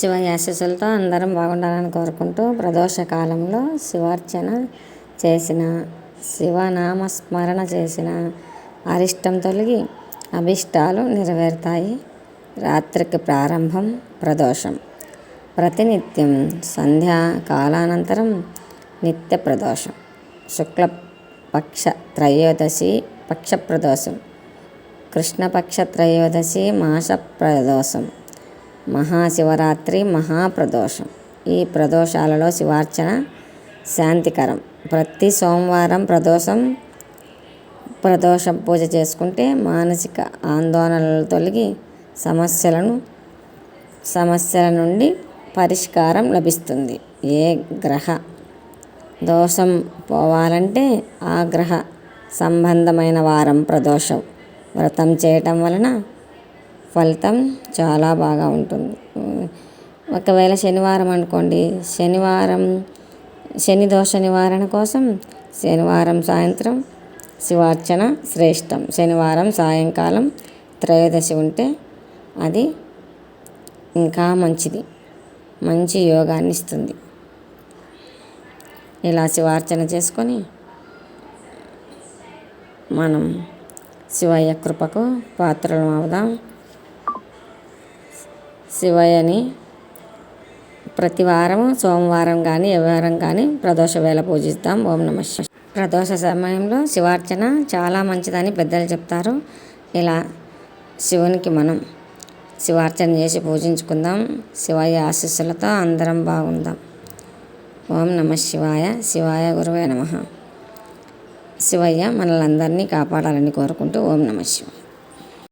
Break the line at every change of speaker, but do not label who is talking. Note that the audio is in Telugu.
శివ యాశస్సులతో అందరం బాగుండాలని కోరుకుంటూ ప్రదోష కాలంలో శివార్చన చేసిన శివనామ స్మరణ చేసిన అరిష్టం తొలగి అభిష్టాలు నెరవేరుతాయి. రాత్రికి ప్రారంభం ప్రదోషం. ప్రతినిత్యం సంధ్యా కాలానంతరం నిత్య ప్రదోషం. శుక్లపక్ష త్రయోదశి పక్ష ప్రదోషం. కృష్ణపక్ష త్రయోదశి మాస ప్రదోషం. మహాశివరాత్రి మహాప్రదోషం. ఈ ప్రదోషాలలో శివార్చన శాంతికరం. ప్రతి సోమవారం ప్రదోషం ప్రదోషం పూజ చేసుకుంటే మానసిక ఆందోళనలు తొలగి సమస్యలను సమస్యల నుండి పరిష్కారం లభిస్తుంది. ఏ గ్రహ దోషం పోవాలంటే ఆ గ్రహ సంబంధమైన వారం ప్రదోషం. వ్రతం చేయటం వలన ఫలితం చాలా బాగా ఉంటుంది. ఒకవేళ శనివారం అనుకోండి శనివారం శని దోష నివారణ కోసం శనివారం సాయంత్రం శివార్చన శ్రేష్టం. శనివారం సాయంకాలం త్రయోదశి ఉంటే అది ఇంకా మంచిది. మంచి యోగాన్ని ఇస్తుంది. ఇలా శివార్చన చేసుకొని మనం శివయ్య కృపకు పాత్రలు అవుదాం. శివయ్యని ప్రతి వారం సోమవారం కానీ ఏ వారం కానీ ప్రదోష వేళ పూజిస్తాం. ఓం నమ ప్రదోష సమయంలో శివార్చన చాలా మంచిదని పెద్దలు చెప్తారు. ఇలా శివునికి మనం శివార్చన చేసి పూజించుకుందాం. శివయ్య ఆశీస్సులతో అందరం బాగుందాం. ఓం నమ శివాయ. శివాయ గురువే నమ. శివయ్య మనల్ని అందరినీ కాపాడాలని కోరుకుంటూ ఓం నమ శివాయ.